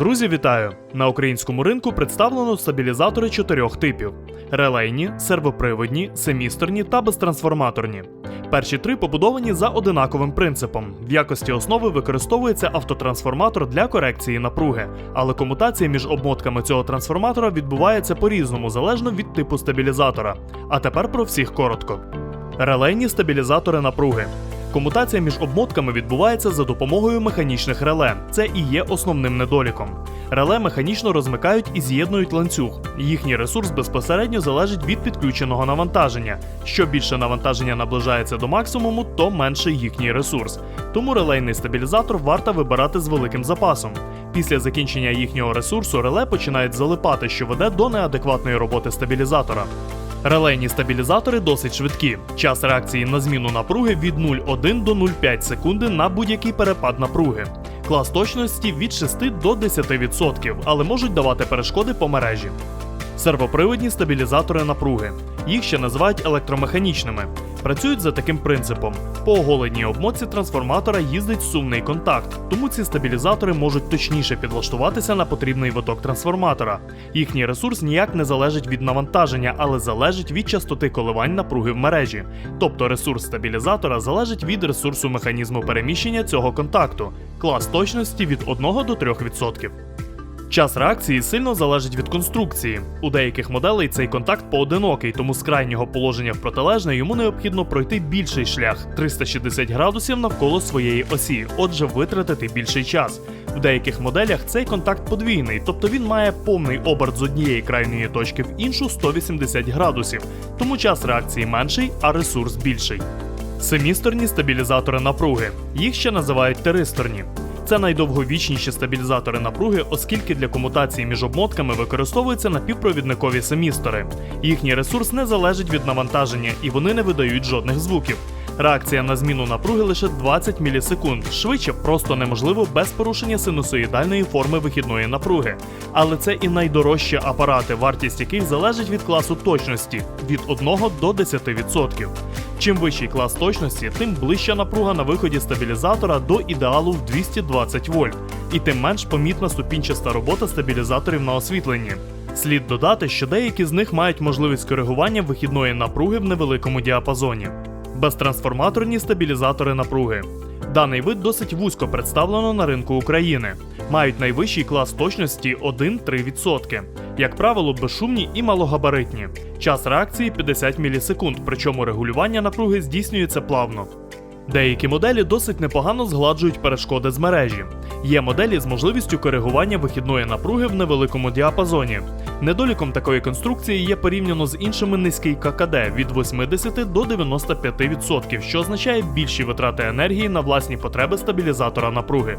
Друзі, вітаю! На українському ринку представлено стабілізатори чотирьох типів: релейні, сервоприводні, семісторні та безтрансформаторні. Перші три побудовані за одинаковим принципом. В якості основи використовується автотрансформатор для корекції напруги, але комутація між обмотками цього трансформатора відбувається по-різному, залежно від типу стабілізатора. А тепер про всіх коротко. Релейні стабілізатори напруги. Комутація між обмотками відбувається за допомогою механічних реле. Це і є основним недоліком. Реле механічно розмикають і з'єднують ланцюг. Їхній ресурс безпосередньо залежить від підключеного навантаження. Що більше навантаження наближається до максимуму, то менший їхній ресурс. Тому релейний стабілізатор варто вибирати з великим запасом. Після закінчення їхнього ресурсу реле починають залипати, що веде до неадекватної роботи стабілізатора. Релейні стабілізатори досить швидкі. Час реакції на зміну напруги від 0,1 до 0,5 секунди на будь-який перепад напруги. Клас точності від 6 до 10%, але можуть давати перешкоди по мережі. Сервоприводні стабілізатори напруги. Їх ще називають електромеханічними. Працюють за таким принципом: по оголеній обмотці трансформатора їздить сумний контакт, тому ці стабілізатори можуть точніше підлаштуватися на потрібний виток трансформатора. Їхній ресурс ніяк не залежить від навантаження, але залежить від частоти коливань напруги в мережі. Тобто ресурс стабілізатора залежить від ресурсу механізму переміщення цього контакту, клас точності від 1 до 3%. Час реакції сильно залежить від конструкції. У деяких моделей цей контакт поодинокий, тому з крайнього положення в протилежне йому необхідно пройти більший шлях 360 градусів навколо своєї осі, отже, витратити більший час. В деяких моделях цей контакт подвійний, тобто він має повний оберт з однієї крайньої точки в іншу 180 градусів, тому час реакції менший, а ресурс більший. Семісторні стабілізатори напруги. Їх ще називають теристорні. Це найдовговічніші стабілізатори напруги, оскільки для комутації між обмотками використовуються напівпровідникові семістори. Їхній ресурс не залежить від навантаження і вони не видають жодних звуків. Реакція на зміну напруги лише 20 мілісекунд. Швидше просто неможливо без порушення синусоїдальної форми вихідної напруги. Але це і найдорожчі апарати, вартість яких залежить від класу точності від 1 до 10%. Чим вищий клас точності, тим ближча напруга на виході стабілізатора до ідеалу в 220 вольт, і тим менш помітна ступінчаста робота стабілізаторів на освітленні. Слід додати, що деякі з них мають можливість коригування вихідної напруги в невеликому діапазоні. Безтрансформаторні стабілізатори напруги. Даний вид досить вузько представлено на ринку України. Мають найвищий клас точності 1-3%. Як правило, безшумні і малогабаритні. Час реакції 50 мілісекунд, причому регулювання напруги здійснюється плавно. Деякі моделі досить непогано згладжують перешкоди з мережі. Є моделі з можливістю коригування вихідної напруги в невеликому діапазоні. Недоліком такої конструкції є порівняно з іншими низький ККД від 80 до 95%, що означає більші витрати енергії на власні потреби стабілізатора напруги.